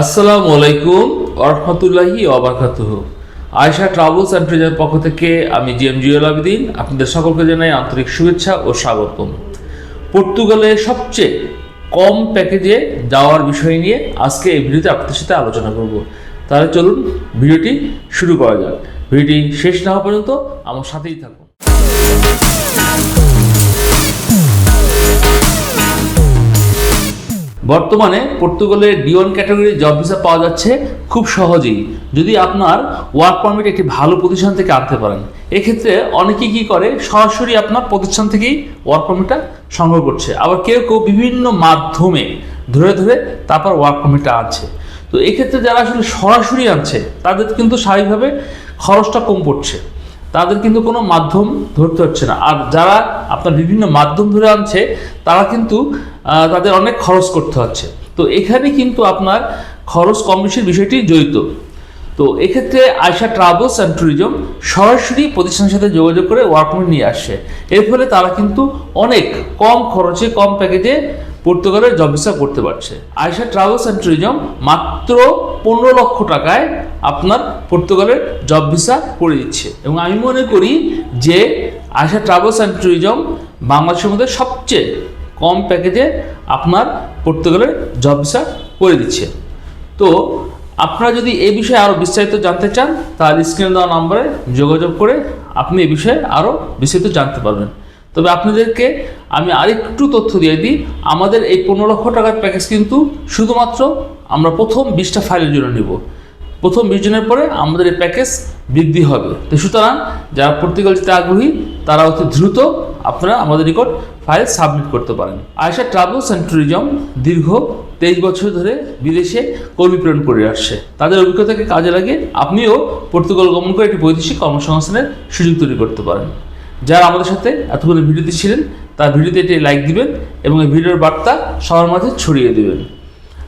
আসসালামু আলাইকুম আরহামতুল্লাহি অবরকাতুহ আয়শা ট্রাভেলস অ্যান্ড ট্রেজার পক্ষ থেকে আমি জি এম আবেদিন, আপনাদের সকলকে জানাই আন্তরিক শুভেচ্ছা ও স্বাগতম। পর্তুগালে সবচেয়ে কম প্যাকেজে যাওয়ার বিষয় নিয়ে আজকে এই ভিডিওতে আপনাদের সাথে আলোচনা করব। তাহলে চলুন ভিডিওটি শুরু করা যাক। ভিডিওটি শেষ না হওয়া পর্যন্ত আমার সাথেই থাকুন। বর্তমানে পর্তুগালে ডিওন ক্যাটাগরির জব ভিসা পাওয়া যাচ্ছে খুব সহজেই। যদি আপনার ওয়ার্ক পারমিট একটি ভালো প্রতিষ্ঠান থেকে আনতে পারেন, এক্ষেত্রে অনেকেই কি করে? সরাসরি আপনার প্রতিষ্ঠান থেকেই ওয়ার্ক পারমিটটা সংগ্রহ করছে। আবার কেউ কেউ বিভিন্ন মাধ্যমে ধরে ধরে তারপর ওয়ার্ক পারমিটটা আনছে। তো এক্ষেত্রে যারা আসলে সরাসরি আনছে, তাদের কিন্তু স্বাভাবিকভাবে খরচটা কম পড়ছে। তাদের কিন্তু কোনো মাধ্যম ধরতে হচ্ছে না। আর যারা আপনার বিভিন্ন মাধ্যম ধরে আনছে, তারা কিন্তু তাদের অনেক খরচ করতে হচ্ছে। তো এখানে কিন্তু আপনার খরচ কম বেশির বিষয়টি জড়িত। তো এক্ষেত্রে আয়সা ট্রাভেলস অ্যান্ড ট্যুরিজম সরাসরি প্রতিষ্ঠানের সাথে যোগাযোগ করে ওয়ার্ক পারমিট নিয়ে আসছে এর ফলে তারা কিন্তু অনেক কম খরচে, কম প্যাকেজে পর্তুগালের জব করতে পারছে। আয়সা ট্রাভেলস অ্যান্ড ট্যুরিজম মাত্র পনেরো লক্ষ টাকায় আপনার পর্তুগালের জব ভিসা করে দিচ্ছে। এবং আমি মনে করি যে আয়সা ট্রাভেলস অ্যান্ড ট্যুরিজম বাংলাদেশের মধ্যে সবচেয়ে কম প্যাকেজে আপনার পর্তুগালের জব ভিসা করে দিচ্ছে। তো আপনারা যদি এই বিষয়ে আরও বিস্তারিত জানতে চান, তাহলে স্ক্রিনে দেওয়া নম্বরে যোগাযোগ করে আপনি এই বিষয়ে আরও বিস্তারিত জানতে পারবেন। তবে আপনাদেরকে আমি আরেকটু তথ্য দিয়ে দিই, আমাদের এই পনেরো লক্ষ টাকার প্যাকেজ কিন্তু শুধুমাত্র আমরা প্রথম বিশটা ফাইলের জন্য নিব। প্রথম বিশ জনের পরে আমাদের এই প্যাকেজ বৃদ্ধি হবে। তো সুতরাং যারা পর্তুগাল যেতে আগ্রহী, তারা অতি দ্রুত আপনারা আমাদের নিকট ফাইল সাবমিট করতে পারেন। আয়সা ট্রাভেলস অ্যান্ড ট্যুরিজম দীর্ঘ তেইশ বছর ধরে বিদেশে কর্মী প্রেরণ করে আসছে। তাদের অভিজ্ঞতাকে কাজে লাগিয়ে আপনিও পর্তুগাল গমন করে একটি বৈদেশিক কর্মসংস্থানের সুযোগ তৈরি করতে পারেন। যারা আমাদের সাথে এতগুলো ভিডিওতে ছিলেন, তার ভিডিওতে একটি লাইক দিবেন এবং এই ভিডিওর বার্তা সবার মাঝে ছড়িয়ে দেবেন।